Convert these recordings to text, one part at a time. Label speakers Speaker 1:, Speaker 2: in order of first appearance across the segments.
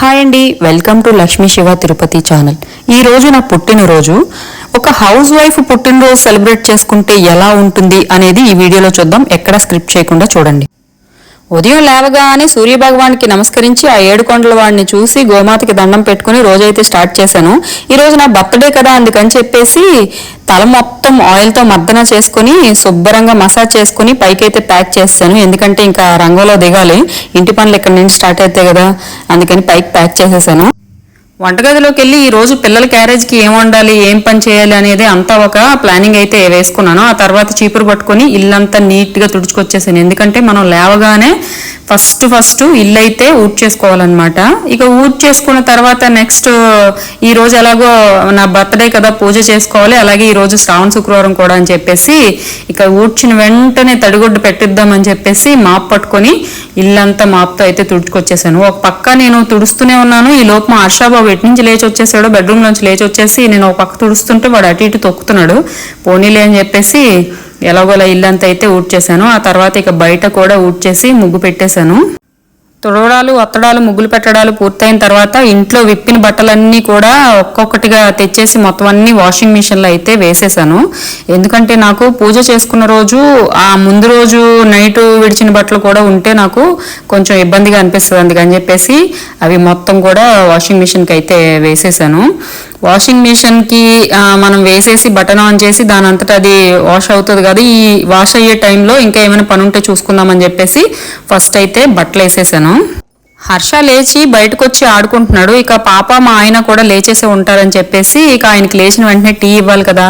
Speaker 1: Hi అండి welcome to Lakshmi Shiva Tirupati channel. ఈ రోజు నా పుట్టినరోజు. ఒక హౌస్ వైఫ్ పుట్టినరోజు సెలబ్రేట్ చేసుకుంటే ఎలా ఉంటుంది అనేది ఈ వీడియోలో చూద్దాం. ఎక్కడ స్క్రిప్ట్ చేయకుండా చూడండి. ఉదయం లేవగానే సూర్య భగవానికి నమస్కరించి ఆ ఏడు కొండల వాడిని చూసి గోమాతకి దండం పెట్టుకుని రోజైతే స్టార్ట్ చేశాను. ఈరోజు నా బర్త్డే కదా అందుకని చెప్పేసి తల మొత్తం ఆయిల్తో మర్దన చేసుకుని శుభ్రంగా మసాజ్ చేసుకుని పైకైతే ప్యాక్ చేస్తాను ఎందుకంటే ఇంకా రంగంలో దిగాలి. ఇంటి పనులు ఇక్కడ నుంచి స్టార్ట్ అవుతాయి కదా అందుకని పైకి ప్యాక్ చేసేసాను. వంటగదిలోకి వెళ్ళి ఈ రోజు పిల్లల క్యారేజ్కి ఏం వండాలి ఏం పని చేయాలి అనేది అంతా ఒక ప్లానింగ్ అయితే వేసుకున్నాను. ఆ తర్వాత చీపురు పట్టుకొని ఇల్లంతా నీట్గా తుడుచుకొచ్చేసాను. ఎందుకంటే మనం లేవగానే ఫస్ట్ ఫస్ట్ ఇల్లు అయితే ఊడ్ చేసుకోవాలన్నమాట. ఇక ఊడ్ చేసుకున్న తర్వాత నెక్స్ట్ ఈ రోజు ఎలాగో నా బర్త్డే కదా పూజ చేసుకోవాలి. అలాగే ఈ రోజు శ్రావణ శుక్రవారం కూడా అని చెప్పేసి ఇక ఊడ్చిన వెంటనే తడిగుడ్డు పెట్టిద్దామని చెప్పేసి మాప్ పట్టుకొని ఇల్లంతా మాప్తో అయితే తుడుచుకొచ్చేసాను. ఒక పక్క నేను తుడుస్తూనే ఉన్నాను. ఈ లోపు మా హర్షాబాబు ఎటు నుంచి లేచి వచ్చేసాడు బెడ్రూమ్ నుంచి లేచి వచ్చేసి నేను ఒక పక్క తుడుస్తుంటే వాడు అటు ఇటు తొక్కుతున్నాడు. పోనీలే అని చెప్పేసి ఎలాగోలా ఇల్లంతా అయితే ఊడ్చేసాను ఆ తర్వాత ఇక బయట కూడా ఊడ్చేసి ముగ్గు పెట్టేశాను. తుడవడాలు అత్తడాలు ముగ్గులు పెట్టడాలు పూర్తయిన తర్వాత ఇంట్లో విప్పిన బట్టలన్నీ కూడా ఒక్కొక్కటిగా తెచ్చేసి మొత్తం అన్ని వాషింగ్ మిషన్లో అయితే వేసేసాను. ఎందుకంటే నాకు పూజ చేసుకున్న రోజు ఆ ముందు రోజు నైట్ విడిచిన బట్టలు కూడా ఉంటే నాకు కొంచెం ఇబ్బందిగా అనిపిస్తుంది అందుకని చెప్పేసి అవి మొత్తం కూడా వాషింగ్ మిషన్కి అయితే వేసేసాను. వాషింగ్ మిషన్కి మనం వేసేసి బటన్ ఆన్ చేసి దాని అంతటా అది వాష్ అవుతుంది కదా ఈ వాష్ అయ్యే టైంలో ఇంకా ఏమైనా పని ఉంటే చూసుకుందామని చెప్పేసి ఫస్ట్ అయితే బట్టలు వేసేసాను. హర్ష లేచి బయటకు వచ్చి ఆడుకుంటున్నాడు. ఇక పాప మా ఆయన కూడా లేచేసే ఉంటారని చెప్పేసి ఇక ఆయనకి లేచిన వెంటనే టీ ఇవ్వాలి కదా.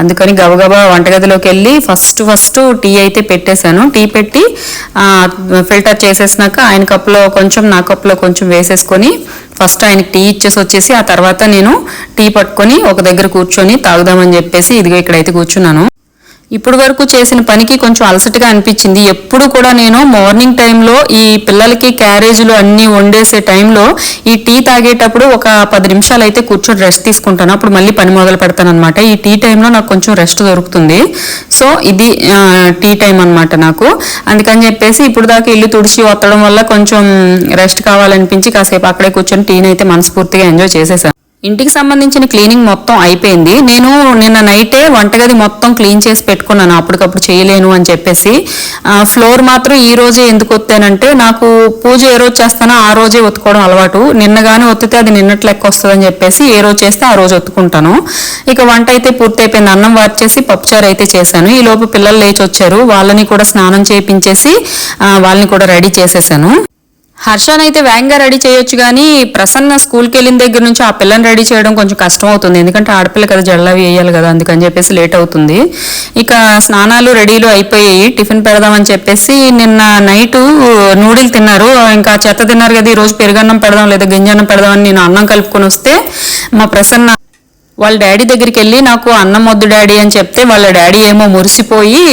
Speaker 1: అందుకని గబగబా వంటగదిలోకి వెళ్ళి ఫస్ట్ ఫస్ట్ టీ అయితే పెట్టేశాను. టీ పెట్టి ఫిల్టర్ చేసేసినాక ఆయన కప్పులో కొంచెం నా కప్పులో కొంచెం వేసేసుకొని ఫస్ట్ ఆయనకి టీ ఇచ్చేసి వచ్చేసి ఆ తర్వాత నేను టీ పట్టుకొని ఒక దగ్గర కూర్చొని తాగుదామని చెప్పేసి ఇదిగో ఇక్కడైతే కూర్చున్నాను. ఇప్పుడు వరకు చేసిన పనికి కొంచెం అలసటగా అనిపించింది. ఎప్పుడు కూడా నేను మార్నింగ్ టైంలో ఈ పిల్లలకి క్యారేజీలు అన్నీ వండేసే టైంలో ఈ టీ తాగేటప్పుడు ఒక పది నిమిషాలు అయితే కూర్చొని రెస్ట్ తీసుకుంటాను. అప్పుడు మళ్ళీ పని మొదలు పెడతాను అనమాట ఈ టీ టైంలో నాకు కొంచెం రెస్ట్ దొరుకుతుంది. సో ఇది టీ టైం అనమాట నాకు. అందుకని చెప్పేసి ఇప్పుడు దాకా ఇల్లు తుడిచి వత్తడం వల్ల కొంచెం రెస్ట్ కావాలనిపించి కాసేపు అక్కడే కూర్చొని టీని అయితే మనస్ఫూర్తిగా ఎంజాయ్ చేసేసాను. ఇంటికి సంబంధించిన క్లీనింగ్ మొత్తం అయిపోయింది. నేను నిన్న నైటే వంటగది మొత్తం క్లీన్ చేసి పెట్టుకున్నాను. అప్పటికప్పుడు చేయలేను అని చెప్పేసి ఫ్లోర్ మాత్రం ఈ రోజే ఎందుకు ఒత్తానంటే నాకు పూజ ఏ రోజు చేస్తానో ఆ రోజే ఒత్తుకోవడం అలవాటు. నిన్నగానే ఒత్తితే అది నిన్నటి లెక్క వస్తుందని చెప్పేసి ఏ రోజు చేస్తే ఆ రోజు ఒత్తుకుంటాను. ఇక వంట అయితే పూర్తి అయిపోయింది అన్నం వార్చేసి పప్పుచారు అయితే చేశాను. ఈ లోపు పిల్లలు లేచి వచ్చారు వాళ్ళని కూడా స్నానం చేయించేసి వాళ్ళని కూడా రెడీ చేసేసాను. హర్షాన్ అయితే వేగంగా రెడీ చేయొచ్చు కానీ ప్రసన్న స్కూల్కి వెళ్ళిన దగ్గర నుంచి ఆ పిల్లని రెడీ చేయడం కొంచెం కష్టం అవుతుంది ఎందుకంటే ఆడపిల్ల కదా జడలవి వేయాలి కదా అందుకని చెప్పేసి లేట్ అవుతుంది. ఇక స్నానాలు రెడీలు అయిపోయాయి టిఫిన్ పెడదామని చెప్పేసి నిన్న నైట్ నూడిల్ తిన్నారు. ఇంకా చెత్త తిన్నారు కదా ఈరోజు పెరుగన్నం పెడదాం లేదా గింజన్నం పెడదామని నేను అన్నం కలుపుకొని వస్తే మా ప్రసన్న వాళ్ళ డాడీ దగ్గరికి వెళ్ళి నాకు అన్నం వద్దు డాడీ అని చెప్తే వాళ్ళ డాడీ ఏమో మురిసిపోయి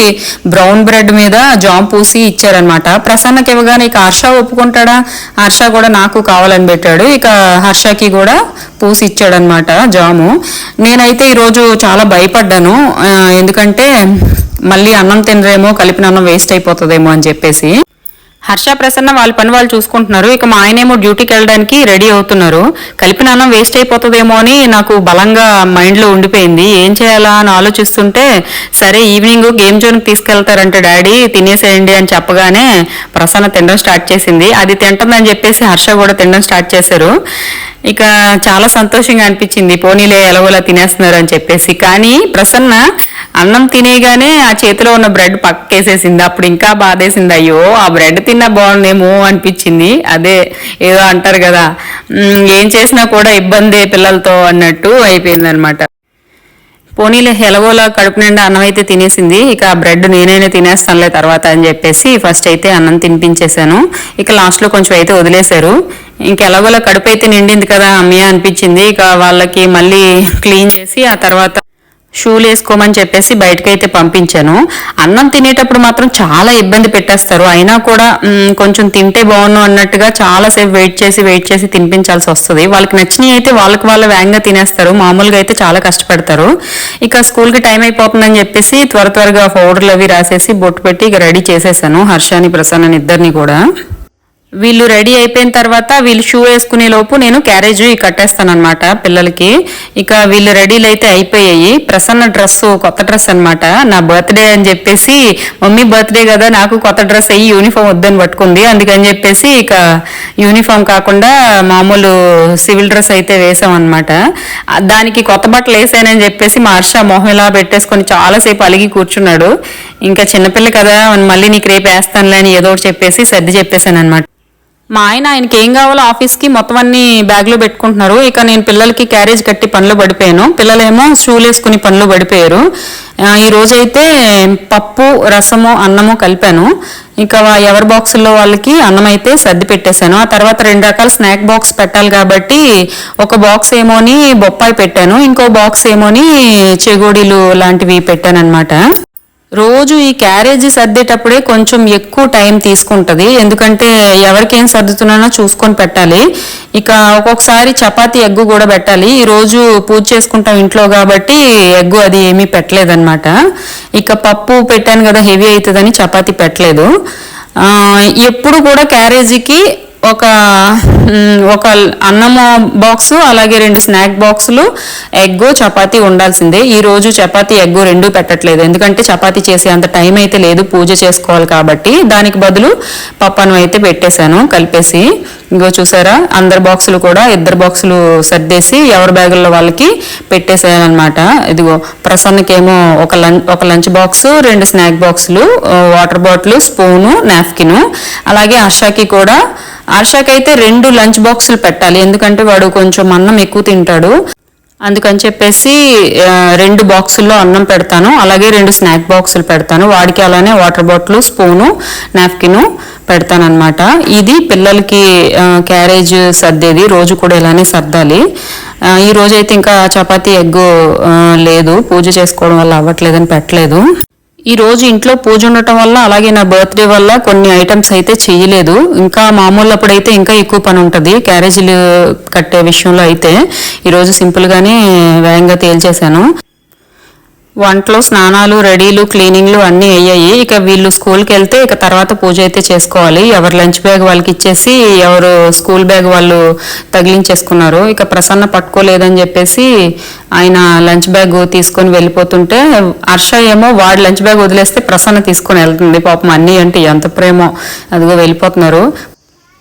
Speaker 1: బ్రౌన్ బ్రెడ్ మీద జామ్ పూసి ఇచ్చారనమాట ప్రసన్నకి ఇవ్వగానే ఇక హర్ష ఒప్పుకుంటాడా? హర్ష కూడా నాకు కావాలని పెట్టాడు. ఇక హర్షకి కూడా పూసి ఇచ్చాడనమాట జాము. నేనైతే ఈరోజు చాలా భయపడ్డాను. ఎందుకంటే మళ్ళీ అన్నం తినరేమో కలిపిన అన్నం వేస్ట్ అయిపోతుందేమో అని చెప్పేసి. హర్ష ప్రసన్న వాళ్ళ పని వాళ్ళు చూసుకుంటున్నారు. ఇక మా ఆయనేమో డ్యూటీకి వెళ్ళడానికి రెడీ అవుతున్నారు. కలిపిన అన్నం వేస్ట్ అయిపోతుందేమో అని నాకు బలంగా మైండ్లో ఉండిపోయింది. ఏం చేయాలా అని ఆలోచిస్తుంటే సరే ఈవినింగ్ గేమ్ జోన్కి తీసుకెళ్తారంట డాడీ తినేసేయండి అని చెప్పగానే ప్రసన్న తినడం స్టార్ట్ చేసింది. అది తింటుందని చెప్పేసి హర్ష కూడా తినడం స్టార్ట్ చేశారు. ఇక చాలా సంతోషంగా అనిపించింది. పోనీలే ఎలగోలా తినేస్తున్నారు అని చెప్పేసి. కానీ ప్రసన్న అన్నం తినేగానే ఆ చేతిలో ఉన్న బ్రెడ్ పక్కేసేసింది. అప్పుడు ఇంకా బాధేసింది. అయ్యో ఆ బ్రెడ్ తిన్నా బాగుండేమో అనిపించింది. అదే ఏదో అంటారు కదా ఏం చేసినా కూడా ఇబ్బంది పిల్లలతో అన్నట్టు అయిపోయింది అనమాట పోనీలే ఎలాగోలా కడుపు నిండా అన్నం అయితే తినేసింది. ఇక ఆ బ్రెడ్ నేనైనా తినేస్తానులే తర్వాత అని చెప్పేసి ఫస్ట్ అయితే అన్నం తినిపించేశాను. ఇక లాస్ట్లో కొంచెం అయితే వదిలేశారు. ఇంకెలాగోలా కడుపు అయితే నిండింది కదా అమ్మయ్య అనిపించింది. ఇక వాళ్ళకి మళ్ళీ క్లీన్ చేసి ఆ తర్వాత షూలు వేసుకోమని చెప్పేసి బయటకైతే పంపించాను. అన్నం తినేటప్పుడు మాత్రం చాలా ఇబ్బంది పెట్టేస్తారు. అయినా కూడా కొంచెం తింటే బాగున్నాను అన్నట్టుగా చాలాసేపు వెయిట్ చేసి వెయిట్ చేసి తినిపించాల్సి వస్తుంది. వాళ్ళకి నచ్చినవి అయితే వాళ్ళకి వాళ్ళ వేగంగా తినేస్తారు. మామూలుగా అయితే చాలా కష్టపడతారు. ఇక స్కూల్కి టైం అయిపోతుందని చెప్పేసి త్వర త్వరగా పౌడర్లు అవి రాసేసి బొట్టు పెట్టి ఇక రెడీ చేసేసాను. హర్షాని ప్రసన్న ఇద్దరిని కూడా. వీళ్ళు రెడీ అయిపోయిన తర్వాత వీళ్ళు షూ వేసుకునే లోపు నేను క్యారేజ్ కట్టేస్తాను అనమాట పిల్లలకి. ఇక వీళ్ళు రెడీలు అయితే అయిపోయాయి. ప్రసన్న డ్రెస్ కొత్త డ్రెస్ అనమాట నా బర్త్డే అని చెప్పేసి మమ్మీ బర్త్డే కదా నాకు కొత్త డ్రెస్ అయ్యి యూనిఫామ్ వద్దని పట్టుకుంది. అందుకని చెప్పేసి ఇక యూనిఫామ్ కాకుండా మామూలు సివిల్ డ్రెస్ అయితే వేసాం అనమాట దానికి కొత్త బట్టలు వేసానని చెప్పేసి మా హర్ష మొహం ఇలా పెట్టేసుకొని చాలాసేపు అలిగి కూర్చున్నాడు. ఇంకా చిన్నపిల్ల కదా మళ్ళీ నీకు రేపు వేస్తానులే అని ఏదో ఒకటి చెప్పేసి సర్ది చెప్పేశాను అనమాట మా ఆయన ఆయనకి ఏం కావాలో ఆఫీస్కి మొత్తం అన్ని బ్యాగ్లో పెట్టుకుంటున్నారు. ఇక నేను పిల్లలకి క్యారేజ్ కట్టి పనిలో పడిపోయాను. పిల్లలేమో షూలు వేసుకుని పనిలో పడిపోయారు. ఈ రోజైతే పప్పు రసము అన్నము కలిపాను. ఇక ఎవరి బాక్సుల్లో వాళ్ళకి అన్నం అయితే సర్ది పెట్టేశాను. ఆ తర్వాత రెండు రకాల స్నాక్ బాక్స్ పెట్టాలి కాబట్టి ఒక బాక్స్ ఏమోని బొప్పాయి పెట్టాను. ఇంకో బాక్స్ ఏమోని చెగోడీలు లాంటివి పెట్టాను అనమాట రోజు ఈ క్యారేజీ సర్దేటప్పుడే కొంచెం ఎక్కువ టైం తీసుకుంటుంది. ఎందుకంటే ఎవరికేం సర్దుతున్నానో చూసుకొని పెట్టాలి. ఇక ఒక్కొక్కసారి చపాతీ ఎగ్గు కూడా పెట్టాలి. ఈ రోజు పూజ చేసుకుంటాం ఇంట్లో కాబట్టి ఎగ్గు అది ఏమీ పెట్టలేదన్నమాట. ఇక పప్పు పెట్టాను కదా హెవీ అవుతుందని చపాతీ పెట్టలేదు. ఎప్పుడు కూడా క్యారేజీకి ఒక ఒక అన్నము బాక్స్ అలాగే రెండు స్నాక్ బాక్సులు ఎగ్ చపాతీ ఉండాల్సిందే. ఈ రోజు చపాతీ ఎగ్ రెండు పెట్టట్లేదు. ఎందుకంటే చపాతీ చేసే అంత టైం అయితే లేదు పూజ చేసుకోవాలి కాబట్టి. దానికి బదులు పప్పను అయితే పెట్టేశాను కలిపేసి. ఇంకో చూసారా అందరి బాక్సులు కూడా ఇద్దరు బాక్సులు సర్దేసి ఎవరి బ్యాగుల్లో వాళ్ళకి పెట్టేసాను ఇదిగో ప్రసన్నకేమో ఒక లంచ్ ఒక లంచ్ బాక్స్ రెండు స్నాక్ బాక్సులు వాటర్ బాటిల్ స్పూను నాప్కిన్. అలాగే అషాకి కూడా హర్షకి అయితే రెండు లంచ్ బాక్సులు పెట్టాలి. ఎందుకంటే వాడు కొంచెం అన్నం ఎక్కువ తింటాడు. అందుకని చెప్పేసి రెండు బాక్సుల్లో అన్నం పెడతాను. అలాగే రెండు స్నాక్ బాక్సులు పెడతాను. వాడికి అలానే వాటర్ బాటిల్ స్పూను నాప్కిన్ పెడతానన్నమాట. ఇది పిల్లలకి క్యారేజ్ సర్దేది. రోజు కూడా ఇలానే సర్దాలి. ఆ, ఈ అయితే ఇంకా చపాతీ ఎగ్గు లేదు. పూజ చేసుకోవడం వల్ల అవ్వట్లేదని పెట్టలేదు. ఈరోజు ఇంట్లో పూజ ఉండటం వల్ల అలాగే నా బర్త్డే వల్ల కొన్ని ఐటమ్స్ అయితే చేయలేదు. ఇంకా మామూలు అప్పుడైతే ఇంకా ఎక్కువ పని ఉంటుంది. క్యారేజీలు కట్టే విషయంలో అయితే ఈరోజు సింపుల్గానే వేగంగా తేల్చేశాను. వంటలో స్నానాలు రెడీలు క్లీనింగ్లు అన్నీ అయ్యాయి. ఇక వీళ్ళు స్కూల్కి వెళ్తే ఇక తర్వాత పూజ అయితే చేసుకోవాలి. ఎవరు లంచ్ బ్యాగ్ వాళ్ళకి ఇచ్చేసి ఎవరు స్కూల్ బ్యాగ్ వాళ్ళు తగిలించేసుకున్నారు. ఇక ప్రసన్న పట్టుకోలేదని చెప్పేసి ఆయన లంచ్ బ్యాగ్ తీసుకొని వెళ్ళిపోతుంటే హర్ష ఏమో వాడు లంచ్ బ్యాగ్ వదిలేస్తే ప్రసన్న తీసుకొని వెళ్తుంది. పాపం అన్నీ అంటే ఎంత ప్రేమో. అదిగో వెళ్ళిపోతున్నారు.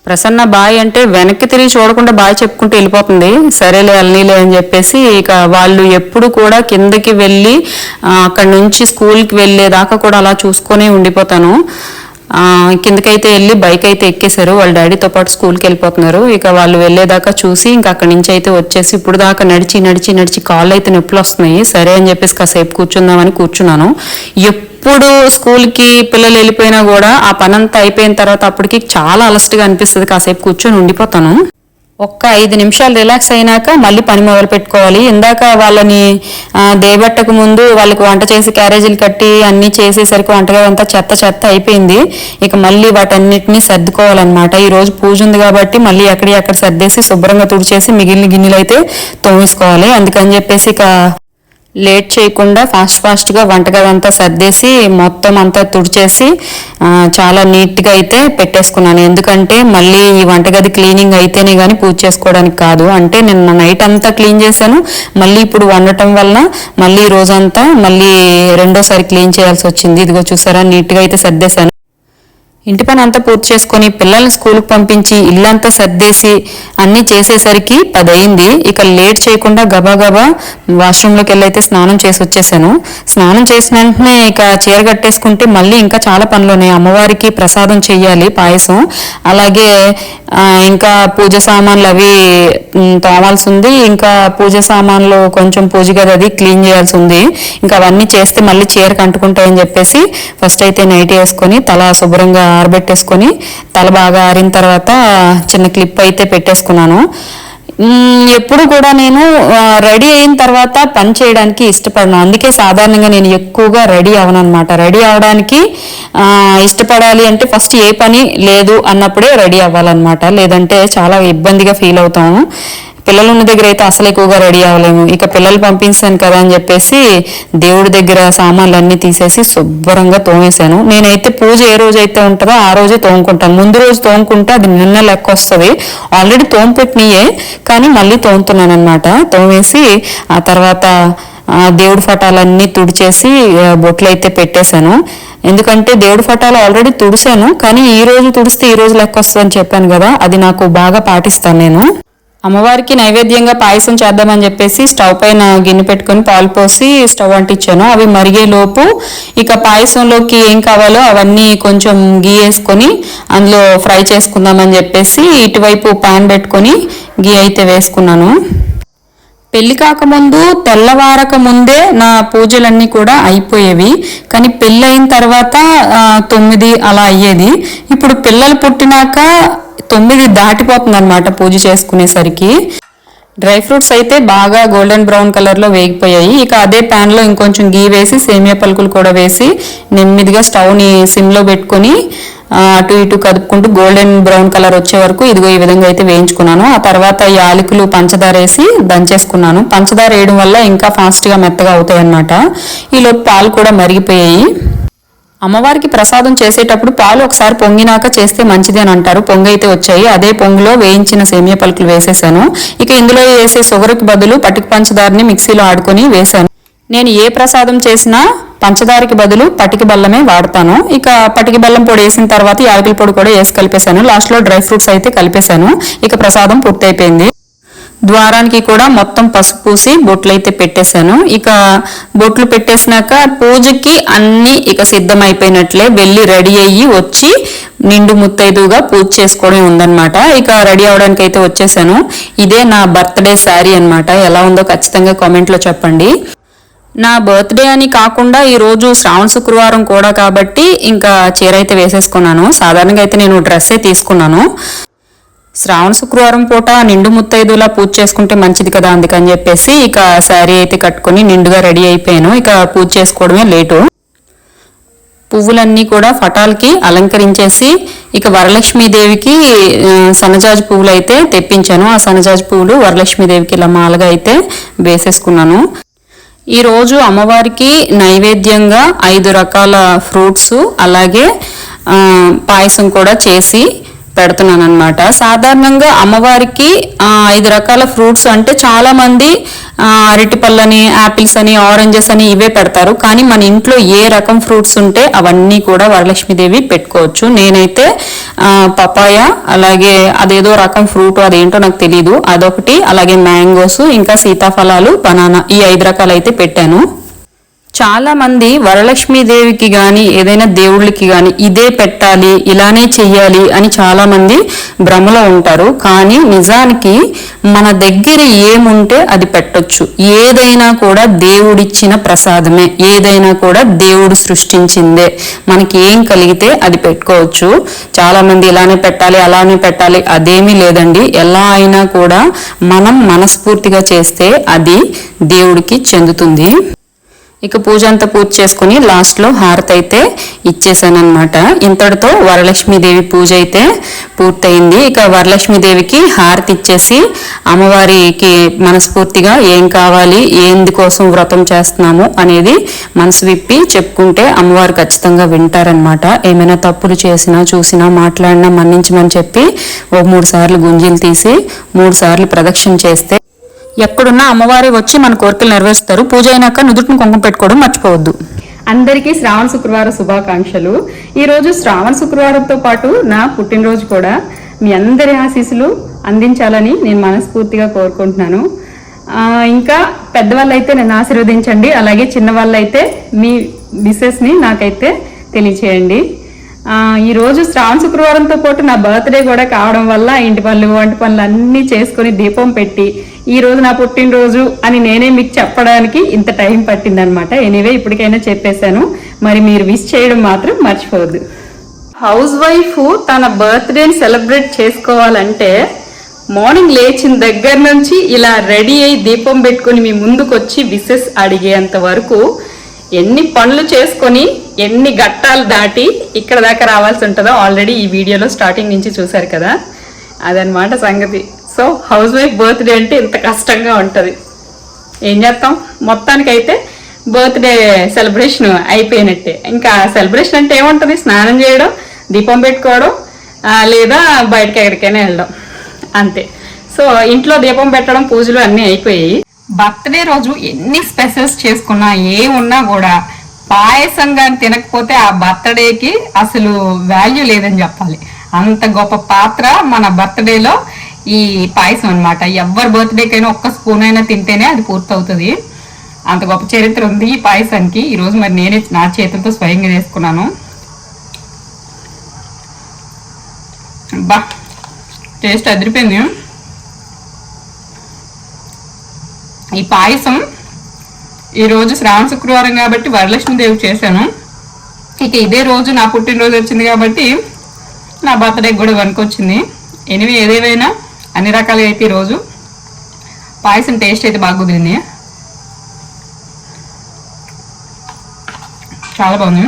Speaker 1: ప్రసన్న బాయ్ అంటే వెనక్కి తిరిగి చూడకుండా బాయ్ చెప్పుకుంటూ వెళ్ళిపోతుంది. సరేలే అల్నీలే అని చెప్పేసి ఇక వాళ్ళు ఎప్పుడు కూడా కిందకి వెళ్ళి అక్కడ అక్కడి నుంచి స్కూల్కి వెళ్ళేదాకా కూడా అలా చూసుకొని ఉండిపోతాను. కిందకైతే వెళ్ళి బైక్ అయితే ఎక్కేశారు. వాళ్ళ డాడీతో పాటు స్కూల్కి వెళ్ళిపోతున్నారు. ఇక వాళ్ళు వెళ్ళేదాకా చూసి ఇంకా అక్కడి నుంచి అయితే వచ్చేసి ఇప్పుడు దాకా నడిచి నడిచి నడిచి కాళ్ళు అయితే నొప్పులు వస్తున్నాయి. సరే అని చెప్పేసి కాసేపు కూర్చుందామని కూర్చున్నాను. ఎప్పుడు స్కూల్కి పిల్లలు వెళ్ళిపోయినా కూడా ఆ పనంతా అయిపోయిన తర్వాత అప్పటికి చాలా అలసటగా అనిపిస్తుంది. కాసేపు కూర్చొని ఉండిపోతాను. ఒక్క ఐదు నిమిషాలు రిలాక్స్ అయినాక మళ్ళీ పని మొదలు పెట్టుకోవాలి. ఇందాక వాళ్ళని దేబట్టకు ముందు వాళ్ళకి వంట చేసి క్యారేజీలు కట్టి అన్నీ చేసేసరికి వంటగది అంతా చెత్త చెత్త అయిపోయింది. ఇక మళ్ళీ వాటన్నిటిని సర్దుకోవాలన్నమాట. ఈ రోజు పూజ ఉంది కాబట్టి మళ్ళీ ఎక్కడి అక్కడ సర్దేసి శుభ్రంగా తుడిచేసి మిగిలిన గిన్నెలు అయితే తోమేసుకోవాలి. అందుకని చెప్పేసి ఇక లేట్ చేయకుండా ఫాస్ట్ ఫాస్ట్గా వంటగది అంతా సర్దేసి మొత్తం అంతా తుడిచేసి చాలా నీట్గా అయితే పెట్టేసుకున్నాను. ఎందుకంటే మళ్ళీ ఈ వంటగది క్లీనింగ్ అయితేనే కానీ పూజ చేసుకోవడానికి కాదు. అంటే నిన్న నైట్ అంతా క్లీన్ చేశాను. మళ్ళీ ఇప్పుడు వండటం వల్ల మళ్ళీ రోజంతా మళ్ళీ రెండోసారి క్లీన్ చేయాల్సి వచ్చింది. ఇదిగో చూసారా నీట్గా అయితే సర్దేశాను. ఇంటి పని అంతా పూర్తి చేసుకొని పిల్లల్ని స్కూల్కి పంపించి ఇల్లంతా సర్దేసి అన్నీ చేసేసరికి పది అయింది ఇక లేట్ చేయకుండా గబాగబా వాష్రూమ్లోకి వెళ్ళైతే స్నానం చేసి వచ్చేసాను. స్నానం చేసిన వెంటనే ఇక చీర కట్టేసుకుంటే మళ్ళీ ఇంకా చాలా పనులు ఉన్నాయి అమ్మవారికి ప్రసాదం చెయ్యాలి పాయసం. అలాగే ఇంకా పూజ సామాన్లు అవి తోవాల్సి తోమాల్సి ఉంది ఇంకా పూజ సామాన్లు కొంచెం పూజ గది అది క్లీన్ చేయాల్సి ఉంది ఇంకా అవన్నీ చేస్తే మళ్ళీ చీరకు అంటుకుంటాయని చెప్పేసి ఫస్ట్ అయితే నైట్ వేసుకొని తల శుభ్రంగా ఆరబెట్టేసుకొని తల బాగా ఆరిన తర్వాత చిన్న క్లిప్ అయితే పెట్టేసుకున్నాను. ఎప్పుడు కూడా నేను రెడీ అయిన తర్వాత పని చేయడానికి ఇష్టపడను. అందుకే సాధారణంగా నేను ఎక్కువగా రెడీ అవను అనమాట రెడీ అవడానికి ఇష్టపడాలి అంటే ఫస్ట్ ఏ పని లేదు అన్నప్పుడే రెడీ అవ్వాలన్నమాట లేదంటే చాలా ఇబ్బందిగా ఫీల్ అవుతాము. పిల్లలు ఉన్న దగ్గర అయితే అసలు ఎక్కువగా రెడీ అవ్వలేము ఇక పిల్లలు పంపించాను కదా అని చెప్పేసి దేవుడి దగ్గర సామాన్లు అన్ని తీసేసి శుభ్రంగా తోమేశాను. నేనైతే పూజ ఏ రోజు అయితే ఉంటుందో ఆ రోజే తోముకుంటాను. ముందు రోజు తోముకుంటే అది నిన్న లెక్క వస్తుంది. ఆల్రెడీ తోముపెట్టినయే కానీ మళ్ళీ తోముతున్నాను అనమాట తోమేసి ఆ తర్వాత దేవుడి ఫటాలన్నీ తుడిచేసి బొట్లు అయితే పెట్టేశాను. ఎందుకంటే దేవుడి ఫటాలు ఆల్రెడీ తుడిసాను కానీ ఈ రోజు తుడిస్తే ఈ రోజు లెక్క వస్తుందని చెప్పాను కదా అది నాకు బాగా పాటిస్తాను నేను. అమ్మవారికి నైవేద్యంగా పాయసం చేద్దామని చెప్పేసి స్టవ్ పైన గిన్నె పెట్టుకొని పాలు పోసి స్టవ్ అంటించాను. అవి మరిగే లోపు ఇక పాయసంలోకి ఏం కావాలో అవన్నీ కొంచెం గీ వేసుకొని అందులో ఫ్రై చేసుకుందామని చెప్పేసి ఇటువైపు పాన్ పెట్టుకొని గీ అయితే వేసుకున్నాను. పెళ్ళి కాకముందు తెల్లవారక ముందే నా పూజలన్నీ కూడా అయిపోయేవి. కానీ పెళ్ళి అయిన తర్వాత ఆ, తొమ్మిది అలా అయ్యేది. ఇప్పుడు పిల్లలు పుట్టినాక తొమ్మిది దాటిపోతుంది అనమాట పూజ చేసుకునేసరికి. డ్రై ఫ్రూట్స్ అయితే బాగా గోల్డెన్ బ్రౌన్ కలర్లో వేగిపోయాయి. ఇక అదే ప్యాన్లో ఇంకొంచెం గీ వేసి సేమియా పలుకులు కూడా వేసి నెమ్మదిగా స్టవ్ని సిమ్లో పెట్టుకొని అటు ఇటు కదుపుకుంటూ గోల్డెన్ బ్రౌన్ కలర్ వచ్చే వరకు ఇదిగో ఈ విధంగా అయితే వేయించుకున్నాను. ఆ తర్వాత యాలకులు పంచదార వేసి దంచేసుకున్నాను. పంచదార వేయడం వల్ల ఇంకా ఫాస్ట్గా మెత్తగా అవుతాయి అన్నమాట ఈలోపు పాలు కూడా మరిగిపోయాయి. అమ్మవారికి ప్రసాదం చేసేటప్పుడు పాలు ఒకసారి పొంగినాక చేస్తే మంచిది అని అంటారు. పొంగైతే వచ్చాయి. అదే పొంగులో వేయించిన సేమియా పలుకులు వేసేసాను. ఇక ఇందులో వేసే షుగర్కి బదులు పటిక పంచదారని మిక్సీలో ఆడుకొని వేశాను నేను ఏ ప్రసాదం చేసినా పంచదారకి బదులు పటిక బెల్లమే వాడతాను. ఇక పటిక బెల్లం పొడి వేసిన తర్వాత యాలకుల పొడి కూడా వేసి కలిపేశాను. లాస్ట్లో డ్రై ఫ్రూట్స్ అయితే కలిపేశాను. ఇక ప్రసాదం పూర్తయిపోయింది. ద్వారానికి కూడా మొత్తం పసుపు పూసి బొట్లు అయితే పెట్టేశాను. ఇక బొట్లు పెట్టేసినాక పూజకి అన్ని ఇక సిద్ధమైపోయినట్లే వెళ్ళి రెడీ అయ్యి వచ్చి నిండు ముత్తైదుగా పూజ చేసుకోవడం ఉందన్నమాట. ఇక రెడీ అవడానికి అయితే వచ్చేసాను. ఇదే నా బర్త్డే శారీ అన్నమాట. ఎలా ఉందో ఖచ్చితంగా కామెంట్లో చెప్పండి. నా బర్త్డే అని కాకుండా ఈరోజు శ్రావణ శుక్రవారం కూడా కాబట్టి ఇంకా చీర అయితే వేసేసుకున్నాను. సాధారణంగా అయితే నేను డ్రెస్సే తీసుకున్నాను. శ్రావణ శుక్రవారం పూట నిండు ముత్తైదులా పూజ చేసుకుంటే మంచిది కదా అందుకని చెప్పేసి ఇక శారీ అయితే కట్టుకొని నిండుగా రెడీ అయిపోయాను. ఇక పూజ చేసుకోవడమే లేటు. పువ్వులన్నీ కూడా ఫటాల్కి అలంకరించేసి ఇక వరలక్ష్మీదేవికి ఆ, సన్నజాజి పువ్వులు అయితే తెప్పించాను. ఆ సన్నజాజి పువ్వులు వరలక్ష్మీదేవికి ఇలా మాలగా అయితే వేసేసుకున్నాను. ఈరోజు అమ్మవారికి నైవేద్యంగా ఐదు రకాల ఫ్రూట్స్ అలాగే పాయసం కూడా చేసి పెడుతున్నాను అనమాట సాధారణంగా అమ్మవారికి ఐదు రకాల ఫ్రూట్స్ అంటే చాలా మంది ఆ, యాపిల్స్ అని ఆరెంజెస్ అని ఇవే పెడతారు. కానీ మన ఇంట్లో ఏ రకం ఫ్రూట్స్ ఉంటే అవన్నీ కూడా వరలక్ష్మీదేవి పెట్టుకోవచ్చు. నేనైతే పపాయ అలాగే అదేదో రకం ఫ్రూట్ అదేంటో నాకు తెలియదు అదొకటి అలాగే మ్యాంగోస్ ఇంకా సీతాఫలాలు బనానా ఈ ఐదు రకాలు అయితే పెట్టాను. చాలా మంది వరలక్ష్మీదేవికి గాని ఏదైనా దేవుళ్ళకి గాని ఇదే పెట్టాలి ఇలానే చెయ్యాలి అని చాలా మంది భ్రమలో ఉంటారు. కానీ నిజానికి మన దగ్గర ఏముంటే అది పెట్టొచ్చు. ఏదైనా కూడా దేవుడిచ్చిన ప్రసాదమే. ఏదైనా కూడా దేవుడు సృష్టించిందే. మనకి ఏం కలిగితే అది పెట్టుకోవచ్చు. చాలా మంది ఇలానే పెట్టాలి అలానే పెట్టాలి అదేమీ లేదండి. ఎలా అయినా కూడా మనం మనస్ఫూర్తిగా చేస్తే అది దేవుడికి చెందుతుంది. ఇక పూజ అంతా పూజ చేసుకుని లాస్ట్లో హారతి అయితే ఇచ్చేసానమాట ఇంతటితో వరలక్ష్మీదేవి పూజ అయితే పూర్తయింది. ఇక వరలక్ష్మీదేవికి హారతి ఇచ్చేసి అమ్మవారికి మనస్ఫూర్తిగా ఏం కావాలి ఎందుకోసం కోసం వ్రతం చేస్తున్నాము అనేది మనసు విప్పి చెప్పుకుంటే అమ్మవారు ఖచ్చితంగా వింటారనమాట ఏమైనా తప్పులు చేసినా చూసినా మాట్లాడినా మన్నించమని చెప్పి ఓ మూడు సార్లు గుంజీలు తీసి మూడు సార్లు ప్రదక్షిణ చేస్తే ఎక్కడున్నా అమ్మవారే వచ్చి మన కోరికలు నెరవేరుస్తారు. పూజ అయినాక నుదుటిని కుంకుమ పెట్టుకోవడం మర్చిపోవద్దు.
Speaker 2: అందరికీ శ్రావణ శుక్రవార శుభాకాంక్షలు. ఈరోజు శ్రావణ శుక్రవారంతో పాటు నా పుట్టినరోజు కూడా మీ అందరి ఆశీస్సులు అందించాలని నేను మనస్ఫూర్తిగా కోరుకుంటున్నాను. ఇంకా పెద్దవాళ్ళు అయితే నన్ను ఆశీర్వదించండి. అలాగే చిన్నవాళ్ళు అయితే మీ మిస్సెస్ నాకైతే తెలియచేయండి. ఈరోజు శ్రావణ శుక్రవారంతో పాటు నా బర్త్డే కూడా కావడం వల్ల ఇంటి పనులు వంటి పనులు అన్నీ చేసుకొని దీపం పెట్టి ఈ రోజు నా పుట్టినరోజు అని నేనే మీకు చెప్పడానికి ఇంత టైం పట్టిందనమాట. ఎనీవే ఇప్పటికైనా చెప్పేశాను. మరి మీరు విష్ చేయడం మాత్రం మర్చిపోవద్దు. హౌస్ వైఫ్ తన బర్త్డేని సెలబ్రేట్ చేసుకోవాలంటే మార్నింగ్ లేచిన దగ్గర నుంచి ఇలా రెడీ అయి దీపం పెట్టుకొని మీ ముందుకు వచ్చి విసెస్ అడిగేంత వరకు ఎన్ని పనులు చేసుకొని ఎన్ని ఘట్టాలు దాటి ఇక్కడ దాకా రావాల్సి ఉంటుందో ఆల్రెడీ ఈ వీడియోలో స్టార్టింగ్ నుంచి చూశారు కదా. అదనమాట సంగతి. సో హౌస్ వైఫ్ బర్త్డే అంటే ఇంత కష్టంగా ఉంటుంది. ఏం చేస్తాం? మొత్తానికైతే బర్త్డే సెలబ్రేషన్ అయిపోయినట్టే. ఇంకా సెలబ్రేషన్ అంటే ఏముంటుంది? స్నానం చేయడం దీపం పెట్టుకోవడం లేదా బయటకి ఎక్కడికైనా వెళ్ళడం. అంతే. సో ఇంట్లో దీపం పెట్టడం పూజలు అన్నీ అయిపోయాయి. బర్త్డే రోజు ఎన్ని స్పెషల్స్ చేసుకున్నా ఏ ఉన్నా కూడా పాయసం కానీ తినకపోతే ఆ బర్త్డేకి అసలు వాల్యూ లేదని చెప్పాలి. అంత గొప్ప పాత్ర మన బర్త్డేలో ఈ పాయసం అన్నమాట. ఎవరి బర్త్డేకైనా ఒక్క స్పూన్ అయినా తింటేనే అది పూర్తవుతుంది. అంత గొప్ప చరిత్ర ఉంది ఈ పాయసానికి. ఈరోజు మరి నేనే నా చేతులతో స్వయంగా చేసుకున్నాను. బా టేస్ట్ అదిరిపోయింది. ఈ పాయసం ఈరోజు శ్రావణ శుక్రవారం కాబట్టి వరలక్ష్మీదేవి చేశాను. ఇక ఇదే రోజు నా పుట్టినరోజు వచ్చింది కాబట్టి నా బర్త్డేకి కూడా వనుకొచ్చింది ఎనివే ఏదేమైనా అన్ని రకాలుగా అయితే ఈరోజు పాయసం టేస్ట్ అయితే బాగా కుదిరింది. చాలా బాగుంది.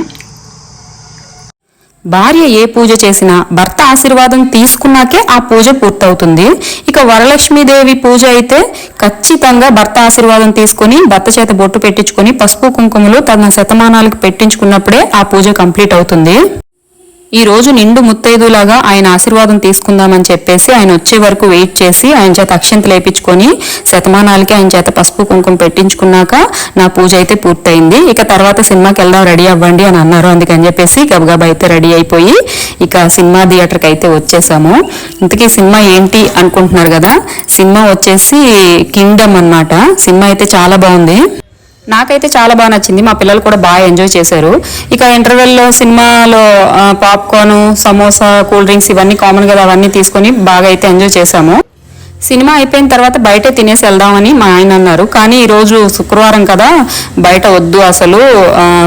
Speaker 1: భార్య ఏ పూజ చేసినా భర్త ఆశీర్వాదం తీసుకున్నాకే ఆ పూజ పూర్తవుతుంది. ఇక వరలక్ష్మీదేవి పూజ అయితే ఖచ్చితంగా భర్త ఆశీర్వాదం తీసుకుని భర్త చేత బొట్టు పెట్టించుకొని పసుపు కుంకుమలు తన శతమానాలకు పెట్టించుకున్నప్పుడే ఆ పూజ కంప్లీట్ అవుతుంది. ఈ రోజు నిండు ముత్తైదులాగా ఆయన ఆశీర్వాదం తీసుకుందామని చెప్పేసి ఆయన వచ్చే వరకు వెయిట్ చేసి ఆయన చేత అక్షంతలు వేయించుకొని శతమానాలకి ఆయన చేత పసుపు కుంకుమ పెట్టించుకున్నాక నా పూజ అయితే పూర్తయింది. ఇక తర్వాత సినిమాకి వెళ్దాం రెడీ అవ్వండి అని అన్నారు. అందుకని చెప్పేసి గబగబా అయితే రెడీ అయిపోయి ఇక సినిమా థియేటర్కి అయితే వచ్చేసాము. ఇంతకీ సినిమా ఏంటి అనుకుంటున్నారు కదా? సినిమా వచ్చేసి కింగ్డమ్ అన్నమాట. సినిమా అయితే చాలా బాగుంది. నాకైతే చాలా బాగా నచ్చింది. మా పిల్లలు కూడా బాగా ఎంజాయ్ చేశారు. ఇక ఇంటర్వెల్లో సినిమాలో పాప్కార్న్ సమోసా కూల్ డ్రింక్స్ ఇవన్నీ కామన్ కదా అవన్నీ తీసుకొని బాగా అయితే ఎంజాయ్ చేశాము. సినిమా అయిపోయిన తర్వాత బయటే తినేసి వెళ్దామని మా ఆయన అన్నారు. కానీ ఈరోజు శుక్రవారం కదా బయట వద్దు అసలు.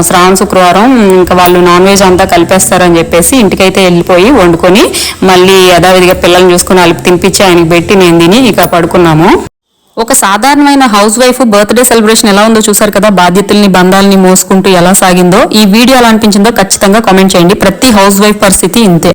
Speaker 1: శ్రావణ శుక్రవారం ఇంకా వాళ్ళు నాన్ వెజ్ అంతా కలిపేస్తారని చెప్పేసి ఇంటికైతే వెళ్ళిపోయి వండుకొని మళ్ళీ యథావిధిగా పిల్లల్ని చూసుకుని అలిపి తినిపించి ఆయనకి పెట్టి నేను తిని ఇక పడుకున్నాము. ఒక సాధారణమైన హౌస్ వైఫ్ బర్త్డే సెలబ్రేషన్ ఎలా ఉందో చూసారు కదా? బాధ్యతల్ని బంధాలని మోసుకుంటూ ఎలా సాగిందో ఈ వీడియో ఎలా అనిపించిందో ఖచ్చితంగా కామెంట్ చేయండి. ప్రతి హౌస్ వైఫ్ పరిస్థితి ఇంతే.